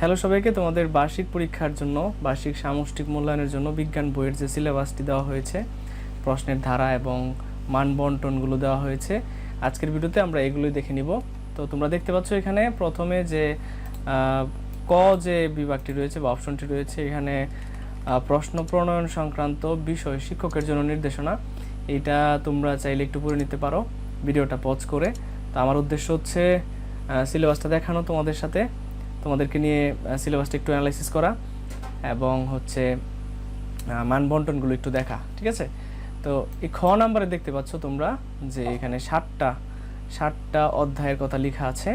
Hello সবাইকে, তোমাদের বার্ষিক পরীক্ষার জন্য, বার্ষিক সামষ্টিক মূল্যায়নের জন্য বিজ্ঞান বইয়ের যে সিলেবাসটি দেওয়া হয়েছে, প্রশ্নের ধারা এবং মান বন্টনগুলো দেওয়া হয়েছে, আজকের ভিডিওতে আমরা এগুলোই দেখে নিব। তো তোমরা দেখতে পাচ্ছ এখানে প্রথমে যে ক যে বিভাগটি রয়েছে বা অপশনটি রয়েছে, এখানে প্রশ্ন প্রণয়ন সংক্রান্ত বিষয় শিক্ষকের জন্য নির্দেশনা। এটা তোমরা চাইলে একটু পড়ে নিতে পারো, ভিডিওটা পজ করে। তো আমার উদ্দেশ্য হচ্ছে সিলেবাসটা দেখানো তোমাদের সাথে। তোমাদেরকে নিয়ে সিলেবাসটা একটু অ্যানালাইসিস করা এবং হচ্ছে আহ, মান বন্টনগুলো একটু দেখা ঠিক আছে? তো এই খ নাম্বারে দেখতে পাচ্ছ তোমরা যে এখানে ষাটটা ষাটটা অধ্যায়ের কথা লেখা আছে।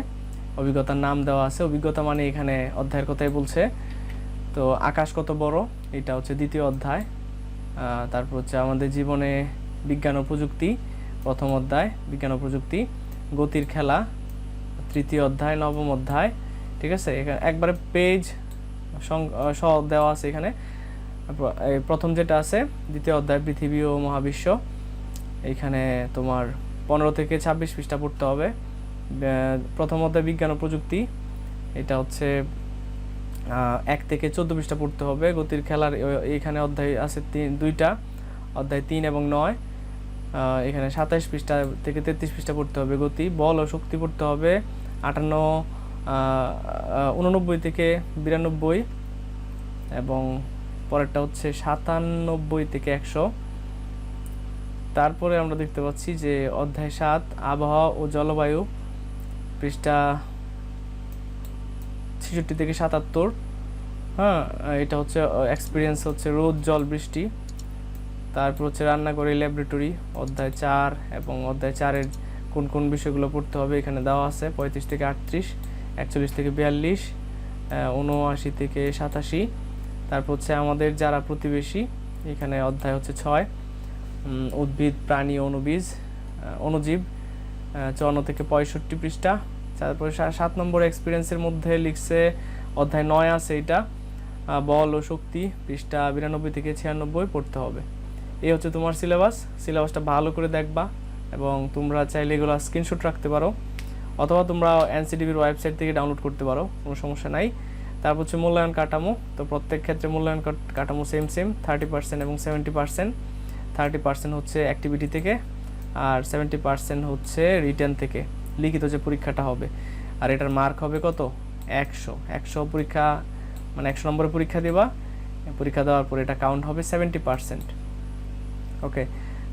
অভিজ্ঞতার নাম দেওয়া আছে। অভিজ্ঞতা মানে এখানে অধ্যায়ের কথাই বলছে। তো আকাশ কত বড়? এটা হচ্ছে দ্বিতীয় অধ্যায়। তারপর হচ্ছে আমাদের জীবনে বিজ্ঞান ও প্রযুক্তি প্রথম অধ্যায় বিজ্ঞান ও প্রযুক্তি। গতির খেলা তৃতীয় অধ্যায় নবম অধ্যায় ঠিক আছে? এখানে একবারে পেজ সহ দেওয়া আছে এখানে। প্রথম যেটা আছে, দ্বিতীয় অধ্যায়, পৃথিবী ও মহাবিশ্ব। এইখানে তোমার পনেরো থেকে ছাব্বিশ পৃষ্ঠা পড়তে হবে। প্রথম অধ্যায়, বিজ্ঞান ও প্রযুক্তি। এটা হচ্ছে এক থেকে চোদ্দ পৃষ্ঠা পড়তে হবে। গতির খেলার এখানে অধ্যায় আছে তিন, দুইটা। অধ্যায় তিন এবং নয়। এখানে সাতাইশ পৃষ্ঠা থেকে তেত্রিশ পৃষ্ঠা পড়তে হবে গতি। বল ও শক্তি পড়তে হবে। আটান্ন উননব্বই থেকে বিরানব্বই এবং পরেরটা হচ্ছে সাতানব্বই থেকে একশো। তারপরে আমরা দেখতে পাচ্ছি যে অধ্যায় সাত, আবহাওয়া ও জলবায়ু, পৃষ্ঠা ছেষট্টি থেকে সাতাত্তর। হ্যাঁ এটা হচ্ছে এক্সপিরিয়েন্স হচ্ছে রোদ, জল, বৃষ্টি। তারপর হচ্ছে রান্না করে ল্যাবরেটরি অধ্যায় চার এবং অধ্যায় চারের কোন কোন বিষয়গুলো পড়তে হবে এখানে দেওয়া আছে, পঁয়ত্রিশ থেকে আটত্রিশ। একচল্লিশ থেকে বিয়াল্লিশ উনআশি থেকে সাতাশি। তারপর হচ্ছে আমাদের যারা প্রতিবেশী এখানে অধ্যায় হচ্ছে ছয়। উদ্ভিদ প্রাণী অনুবীজ আহ, অণুজীব চুয়ান্ন থেকে পঁয়ষট্টি পৃষ্ঠা। তারপরে সাত নম্বর এক্সপিরিয়েন্সের মধ্যে লিখছে অধ্যায় নয় আছে এটা। বল ও শক্তি পৃষ্ঠা বিরানব্বই থেকে ছিয়ানব্বই পড়তে হবে। এই হচ্ছে তোমার সিলেবাস সিলেবাসটা ভালো করে দেখবা এবং তোমরা চাইলে এগুলো স্ক্রিনশট রাখতে পারো। অথবা তোমরা এনসিডিবির ওয়েবসাইট থেকে ডাউনলোড করতে পারো, কোনো সমস্যা নাই। তারপর হচ্ছে মূল্যায়ন কাঠামো, তো প্রত্যেক ক্ষেত্রে মূল্যায়ন কাঠামো সেম সেম থার্টি পার্সেন্ট এবং সেভেন্টি পার্সেন্ট থার্টি পার্সেন্ট হচ্ছে অ্যাক্টিভিটি থেকে আর সেভেন্টি পার্সেন্ট হচ্ছে রিটার্ন থেকে, লিখিত যে পরীক্ষাটা হবে। আর এটার মার্ক হবে কত? একশো। একশো পরীক্ষা মানে একশো নম্বরের পরীক্ষা দেবা, পরীক্ষা দেওয়ার পর এটা কাউন্ট হবে সেভেন্টি পার্সেন্ট ওকে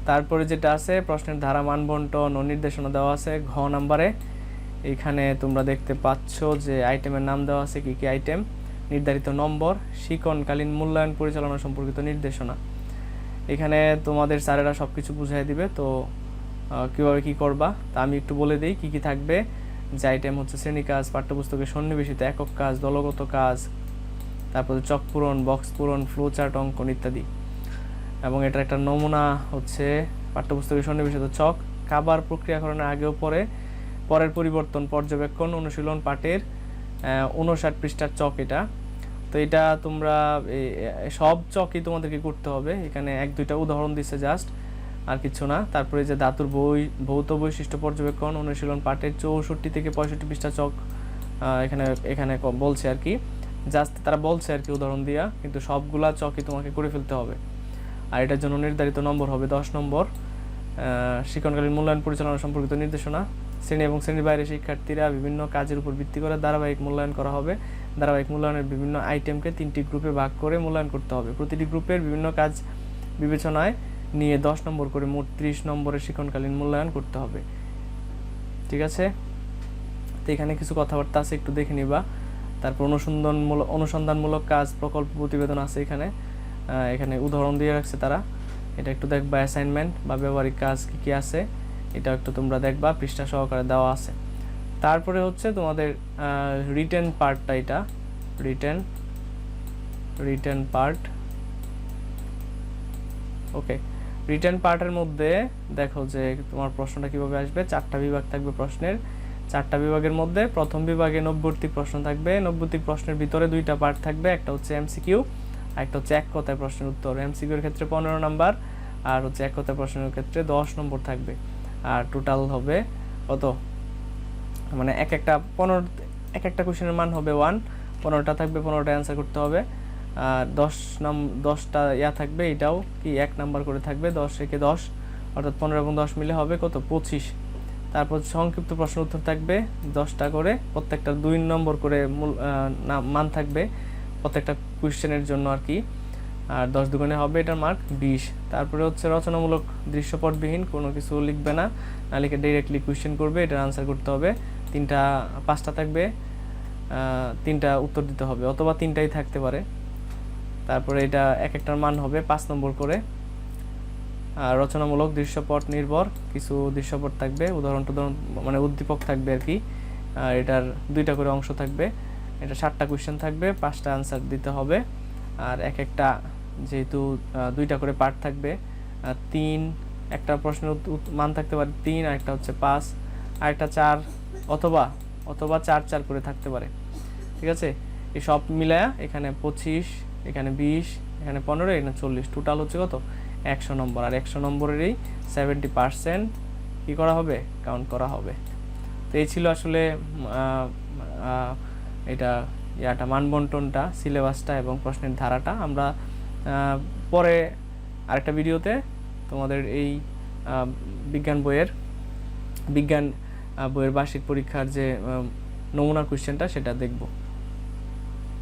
তারপরে যেটা আছে, প্রশ্নের ধারা মান বন্টন ও নির্দেশনা দেওয়া আছে ঘ নাম্বারে। এইখানে তোমরা দেখতে পাচ্ছ যে আইটেমের নাম দেওয়া আছে, কি কি আইটেম নির্ধারিত নম্বর, শিকনকালীন মূল্যায়ন পরিচালনা সম্পর্কিত নির্দেশনা। এখানে তোমাদের স্যারেরা সব কিছু বুঝিয়ে দিবে, তো কীভাবে কী করবা? তা আমি একটু বলে দিই, কী কী থাকবে? যে আইটেম হচ্ছে শ্রেণি কাজ পাঠ্যপুস্তকের সন্নিবেশিত, একক কাজ, দলগত কাজ, তারপরে চক পূরণ, বক্স পূরণ ফ্লো চার্ট অঙ্কন ইত্যাদি। এবং এটার একটা নমুনা হচ্ছে পাঠ্যপুস্তকের সন্নিবেশিত চক, খাবার প্রক্রিয়াকরণের আগেও পরে পরের পরিবর্তন পর্যবেক্ষণ, অনুশীলন পাঠের উনষাট পৃষ্ঠার চক এটা। তো এটা তোমরা সব চকই তোমাদেরকে করতে হবে। এখানে এক, দুইটা উদাহরণ দিচ্ছে জাস্ট আর কিছু না। তারপরে যে ধাতুর বই, ভৌত বৈশিষ্ট্য পর্যবেক্ষণ, অনুশীলন পাঠের চৌষট্টি থেকে পঁয়ষট্টি পৃষ্ঠা চক এখানে এখানে বলছে আর কি। জাস্ট তারা বলছে আর কি উদাহরণ দিয়া, কিন্তু সবগুলা চকই তোমাকে করে ফেলতে হবে। আর এটার জন্য নির্ধারিত নম্বর হবে দশ নম্বর শিক্ষণকালীন মূল্যায়ন পরিচালনা সম্পর্কিত নির্দেশনা। শ্রেণি এবং শ্রেণির বাইরে শিক্ষার্থীরা বিভিন্ন কাজের উপর ভিত্তি করে ধারাবাহিক মূল্যায়ন করা হবে। ধারাবাহিক মূল্যায়নের বিভিন্ন আইটেমকে তিনটি গ্রুপে ভাগ করে মূল্যায়ন করতে হবে। প্রতিটি গ্রুপের বিভিন্ন কাজ বিবেচনায় নিয়ে দশ নম্বর করে মোট ত্রিশ নম্বরের শিক্ষণকালীন মূল্যায়ন করতে হবে। ঠিক আছে? তো এখানে কিছু কথাবার্তা আছে, একটু দেখে নিবা। তারপর অনুসন্ধানমূলক অনুসন্ধানমূলক কাজ, প্রকল্প, প্রতিবেদন আছে এখানে। এখানে উদাহরণ দিয়ে রাখছে তারা। এটা একটু দেখবা অ্যাসাইনমেন্ট বা ব্যবহারিক কাজ কী কী আছে। এটা একটু তোমরা দেখবা, পৃষ্ঠা সহকারে দেওয়া আছে। তারপরে হচ্ছে তোমাদের রিটেন পার্টটা এটা। Written written part okay written পার্টের মধ্যে দেখো যে তোমার প্রশ্নটা কীভাবে আসবে। চারটা বিভাগ থাকবে প্রশ্নের। চারটা বিভাগের মধ্যে প্রথম বিভাগে নব্বইটি প্রশ্ন থাকবে। নব্বইটি প্রশ্নের ভিতরে দুইটা পার্ট থাকবে। একটা হচ্ছে এমসিকিউ আর একটা হচ্ছে এক কথায় প্রশ্নের উত্তর। এমসিকিউর ক্ষেত্রে পনেরো নাম্বার আর হচ্ছে এক কথায় প্রশ্নের ক্ষেত্রে দশ নম্বর থাকবে। আর টোটাল হবে কত? মানে এক একটা পনেরো, এক একটা কোশ্চেনের মান হবে ওয়ান পনেরোটা থাকবে, পনেরোটা অ্যান্সার করতে হবে। আর দশ নাম, দশটা ইয়া থাকবে, এটাও কি এক নাম্বার করে থাকবে, দশ থেকে দশ, অর্থাৎ পনেরো এবং দশ মিলে হবে কত? পঁচিশ। তারপর সংক্ষিপ্ত প্রশ্ন উত্তর থাকবে, দশটা করে, প্রত্যেকটা দুই নম্বর করে মূল মান থাকবে, প্রত্যেকটা কোয়েশ্চেনের জন্য আর কি। আর দশ দুগুণে হবে এটার মার্ক বিশ। তারপরে হচ্ছে রচনামূলক দৃশ্যপটবিহীন, কোনো কিছু লিখবে না। না লিখে ডিরেক্টলি কোয়েশ্চেন করবে, এটার আনসার করতে হবে। তিনটা, পাঁচটা থাকবে তিনটা উত্তর দিতে হবে, অথবা তিনটাই থাকতে পারে। তারপরে এটা এক একটার মান হবে পাঁচ নম্বর করে। আর রচনামূলক দৃশ্যপট নির্ভর, কিছু দৃশ্যপট থাকবে, উদাহরণ টুদাহরণ মানে উদ্দীপক থাকবে আর কি। আর এটার দুইটা করে অংশ থাকবে। এটা সাতটা কোয়েশ্চেন থাকবে, পাঁচটা আনসার দিতে হবে। আর এক একটা যেহেতু দুইটা করে পার্ট থাকবে তিন, একটা প্রশ্নের মান থাকতে পারে তিন আর একটা হচ্ছে পাঁচ, আর একটা চার অথবা অথবা চার চার করে থাকতে পারে। ঠিক আছে? এই সব মিলায়া এখানে পঁচিশ, এখানে বিশ, এখানে পনেরো, এখানে চল্লিশ। টোটাল হচ্ছে কত? একশো নম্বর। আর একশো নম্বরেরই সেভেন্টি পার্সেন্ট কী করা হবে? কাউন্ট করা হবে। তো এই ছিল আসলে এটা ইয়াটা, মানবন্টনটা সিলেবাসটা এবং প্রশ্নের ধারাটা। আমরা পরে আরেকটা ভিডিওতে তোমাদের এই বিজ্ঞান বইয়ের বিজ্ঞান বইয়ের বার্ষিক পরীক্ষার যে নমুনা কোশ্চেনটা সেটা দেখব।